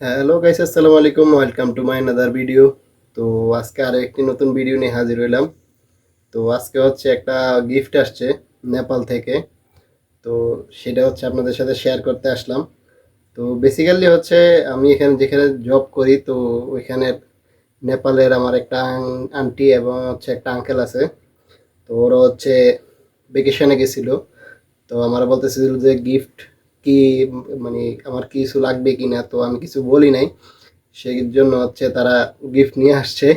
Hello guys আসসালামু আলাইকুম welcome to my another video তো আজকে আরও একটি নতুন ভিডিও নিয়ে হাজির হইলাম। তো আজকে হচ্ছে একটা গিফট আসছে নেপাল থেকে। তো সেটা হচ্ছে আপনাদের সাথে শেয়ার করতে আসলাম। তো বেসিক্যালি হচ্ছে আমি এখানে যেখানে জব করি, তো ওইখানে নেপালের আমার একটা আন্টি এবং হচ্ছে একটা আঙ্কেল আছে। তো ওরা হচ্ছে ভেকেশনে গেছিল। তো আমার বলতেছিল যে গিফট কি মানে আমার কিছু লাগবে কি না তো আমি কিছু বলি নাই। সেই জন্য হচ্ছে তারা গিফট নিয়ে আসছে।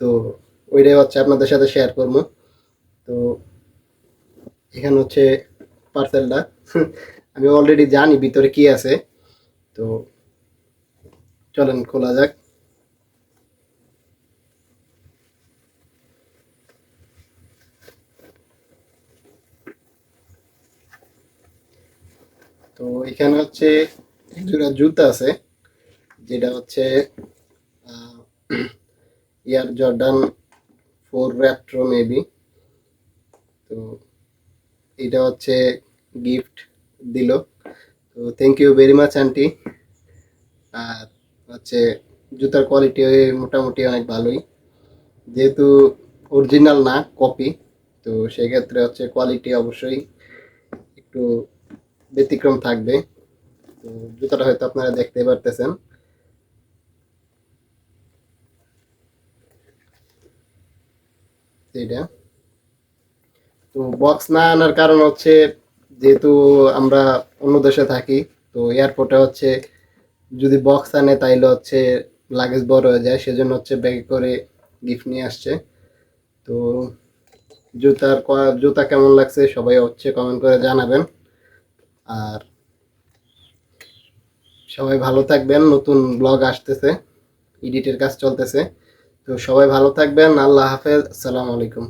তো ওইটাই হচ্ছে আপনাদের সাথে শেয়ার করব। তো এখানে হচ্ছে পার্সেলটা আমি অলরেডি জানি ভিতরে কি আছে। তো চলেন খোলা যাক। তো এখানে হচ্ছে এক জোড়া জুতা আছে, যেটা হচ্ছে air Jordan four retro maybe. তো এটা হচ্ছে গিফট দিল। তো thank you very much aunty আর হচ্ছে জুতার কোয়ালিটি মোটামুটি অনেক ভালোই। যেহেতু অরিজিনাল না কপি তো সেক্ষেত্রে হচ্ছে কোয়ালিটি অবশ্যই একটু ব্যতিক্রম থাকবে। তো জুতাটা হয়তো আপনারা দেখতে পারতেছেন। তো বক্স না আনার কারণ হচ্ছে, যেহেতু আমরা অন্য দেশে থাকি, তো এয়ারপোর্টে হচ্ছে, যদি বক্স আনে তাইলে হচ্ছে লাগেজ বড় হয়ে যায়, সেজন্য হচ্ছে ব্যাগে করে গিফট নিয়ে আসছে। তো জুতার জুতা কেমন লাগছে সবাই হচ্ছে কমেন্ট করে জানাবেন। আর সবাই ভালো থাকবেন, নতুন ব্লগ আসতেছে এডিটের কাজ চলতেছে। তো সবাই ভালো থাকবেন, আল্লাহ হাফেজ, আসসালামু আলাইকুম।